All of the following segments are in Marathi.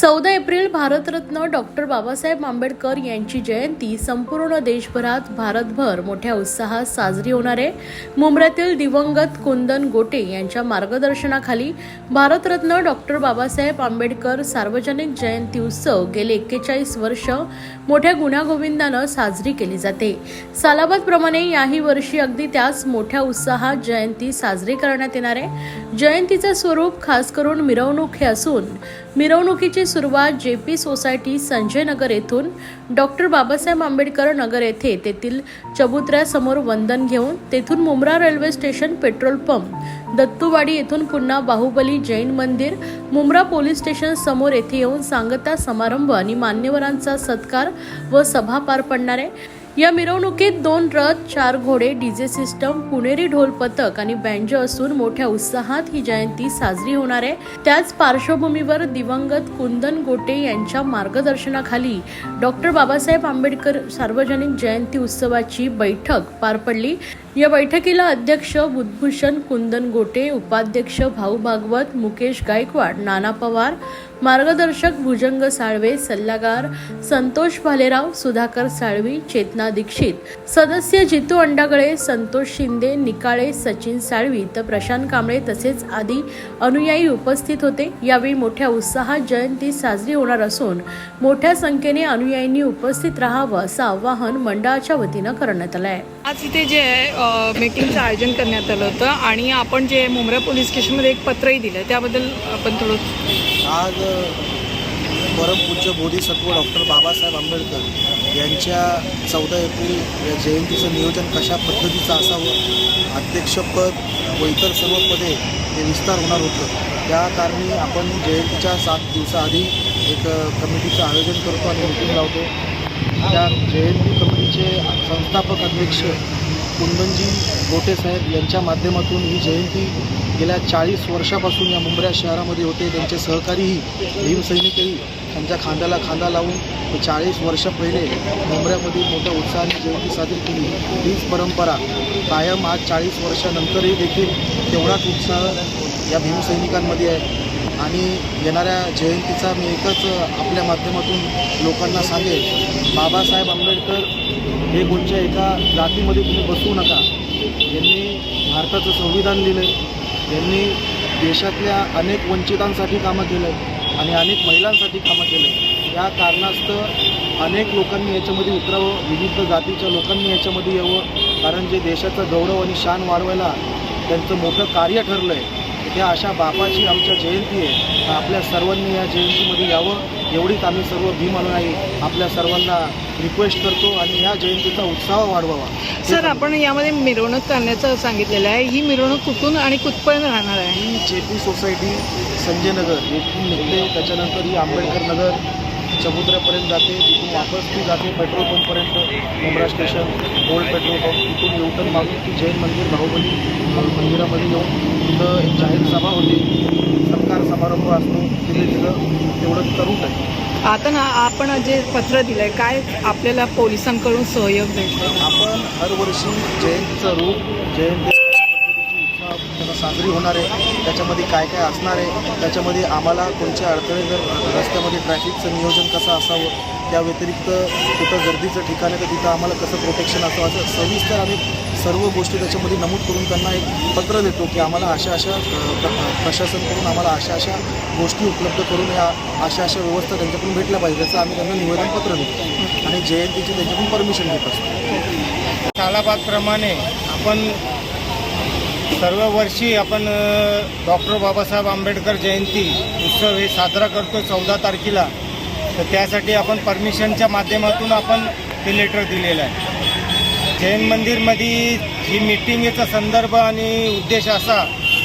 चौदा एप्रिल भारतरत्न डॉक्टर बाबासाहेब आंबेडकर यांची जयंती संपूर्ण देशभरात भारतभर मोठ्या उत्साहात साजरी होणार आहे. मुंबऱ्यातील दिवंगत कुंदन गोटे यांच्या मार्गदर्शनाखाली भारतरत्न डॉक्टर बाबासाहेब आंबेडकर सार्वजनिक जयंती उत्सव गेले एक्केचाळीस वर्ष मोठ्या गुण्यागोविंदानं साजरी केली जाते. सालाबादप्रमाणे याही वर्षी अगदी त्याच मोठ्या उत्साहात जयंती साजरी करण्यात येणार आहे. जयंतीचं स्वरूप खास करून मिरवणूक हे असून मिरवणुकीची सुरुवात J P society Sanjay Nagar येथून डॉक्टर बाबासाहेब आंबेडकर नगर येथे तेथील चबुतऱ्यासमोर वंदन घेऊन तेथून Mumbra railway station petrol pump Dattuwadi येथून पुन्हा बाहुबली जैन मंदिर मुंब्रा पोलीस स्टेशन समोर येथे येऊन सांगता समारंभ आणि मान्यवरांचा सत्कार व सभा पार पडणार आहे. या मिरवणुकीत दोन रथ चार घोडे डीजे सिस्टम पुणेरी ढोल पथक आणि बँजो असून मोठ्या उत्साहात ही जयंती साजरी होणार आहे. त्याच पार्श्वभूमीवर दिवंगत कुंदन गोटे यांच्या मार्गदर्शनाखाली डॉक्टर बाबासाहेब आंबेडकर सार्वजनिक जयंती उत्सवाची बैठक पार पडली. या बैठकीला अध्यक्ष बुद्धभूषण कुंदन गोटे उपाध्यक्ष भाऊ भागवत मुकेश गायकवाड नाना पवार मार्गदर्शक भुजंग साळवे सल्लागार संतोष भालेराव सुधाकर साळवी चेतना दीक्षित. सदस्य जितू अंडागळे संतोष शिंदे निकाळे सचिन साळवी तर प्रशांत कांबळे तसेच आदी अनुयायी उपस्थित होते. यावेळी मोठ्या उत्साहात जयंती साजरी होणार असून मोठ्या संख्येने अनुयायींनी उपस्थित राहावं असं आवाहन मंडळाच्या वतीनं करण्यात आलं आहे आज इथे जे आहे मीटिंगचं आयोजन करण्यात आलं होतं आणि आपण जे मुंब्रा पोलीस स्टेशनमध्ये एक पत्रही दिलं त्याबद्दल आपण थोडं आज परमपूज्य बोधिसत्व डॉक्टर बाबासाहेब आंबेडकर यांच्या चौदा एप्रिल या जयंतीचं नियोजन कशा पद्धतीचं असावं अध्यक्षपद व इतर सर्व पदे हे विस्तार होणार होतं. त्या कारणी आपण जयंतीच्या सात दिवसाआधी एक कमिटीचं आयोजन करतो आणि मिटिंग लावतो. त्या जयंती कमिटीचे संस्थापक अध्यक्ष कुंदनजी गोटे साहेब यांच्या माध्यमातून ही जयंती गेल्या चाळीस वर्षापासून या मुंबऱ्या शहरामध्ये होते. त्यांचे सहकारीही भीमसैनिकही त्यांच्या खांद्याला खांदा लावून चाळीस वर्ष पहिले मुंबऱ्यामध्ये मोठ्या उत्साहाने जयंती साजरी केली. हीच परंपरा कायम आज चाळीस वर्षानंतरही देखील तेवढाच उत्साह या भीमसैनिकांमध्ये आहे. आणि येणाऱ्या जयंतीचा मी एकच आपल्या माध्यमातून लोकांना सांगेल बाबासाहेब आंबेडकर हे कोणत्या एका जातीमध्ये तुम्ही बसवू नका. यांनी भारताचं संविधान लिहिलं यांनी देशातल्या अनेक वंचितांसाठी कामं केलं आणि अनेक महिलांसाठी कामं केलं या कारणास्तव अनेक लोकांनी याच्यामध्ये उतरावं. विविध जातीच्या लोकांनी याच्यामध्ये यावं. कारण जे देशाचा गौरव आणि शान वाढवायला त्यांचं मोठं कार्य ठरलं आहे त्या अशा बापाची आमच्या जयंती आहे. आपल्या सर्वांनी या जयंतीमध्ये यावं एवढीच आम्ही सर्व भीम अनुयायी आपल्या सर्वांना रिक्वेस्ट करतो आणि या जयंतीचा उत्साह वाढवावा. सर आपण यामध्ये मिरवणूक करण्याचं सांगितलेलं आहे. ही मिरवणूक कुठून आणि कुठपर्यंत राहणार आहे? ही J P society Sanjay Nagar येथून निघते. त्याच्यानंतर ही आंबेडकर नगर समुद्रापर्यंत जाते तिथून वापस ती जाते petrol पंपपर्यंत Mumbra station old petrol pump. तिथून येऊन मागून ती जैन मंदिर बाहुबली मंदिरामध्ये येऊन तिथं एक जाहीर सभा होती. सत्कार समारंभ असतो. तिथे तिथं तेवढं करून टाकते आता ना आपण जे पत्र दिलं आहे काय आपल्याला पोलिसांकडून सहयोग भेटतो? आपण हरवर्षी जयंतीचं रूप जयंती साजरी होणार आहे त्याच्यामध्ये काय काय असणार आहे त्याच्यामध्ये आम्हाला कोणत्या अडथळे जर रस्त्यामध्ये ट्रॅफिकचं नियोजन कसं असावं त्या व्यतिरिक्त कुठं गर्दीचं ठिकाण आहे तर तिथं आम्हाला कसं प्रोटेक्शन असावं असं सविस्तर आम्ही सर्व गोष्टी त्याच्यामध्ये नमूद करून त्यांना एक पत्र देतो की आम्हाला अशा अशा अ, प्र- प्रशासनकडून आम्हाला अशा अशा गोष्टी उपलब्ध करून या अशा अशा व्यवस्था त्यांच्याकडून भेटल्या पाहिजे त्याचं आम्ही त्यांना निवेदन पत्र देतो. आणि जयंतीची त्यांच्याकडून परमिशन देत असतो. तालाबादप्रमाणे आपण सर्व वर्षी आपण डॉक्टर बाबासाहेब आंबेडकर जयंती उत्सव हे साजरा करतो चौदा तारखेला. तर त्यासाठी आपण परमिशनच्या माध्यमातून आपण ते लेटर दिलेलं आहे. जैन मंदिरमध्ये ही मिटिंगचा संदर्भ आणि उद्देश असा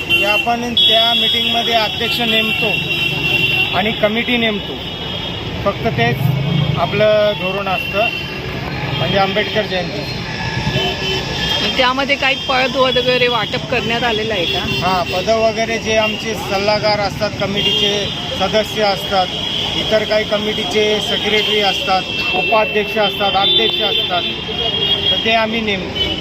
की आपण त्या मिटिंगमध्ये अध्यक्ष नेमतो आणि कमिटी नेमतो. फक्त तेच आपलं धोरण असतं. म्हणजे आंबेडकर जयंती. त्यामध्ये काही पद वगैरे वाटप करण्यात आलेलं आहे का? हां पदं वगैरे जे आमचे सल्लागार असतात कमिटीचे सदस्य असतात इतर काही कमिटीचे सेक्रेटरी असतात उपाध्यक्ष असतात अध्यक्ष असतात तर ते आम्ही नेमतो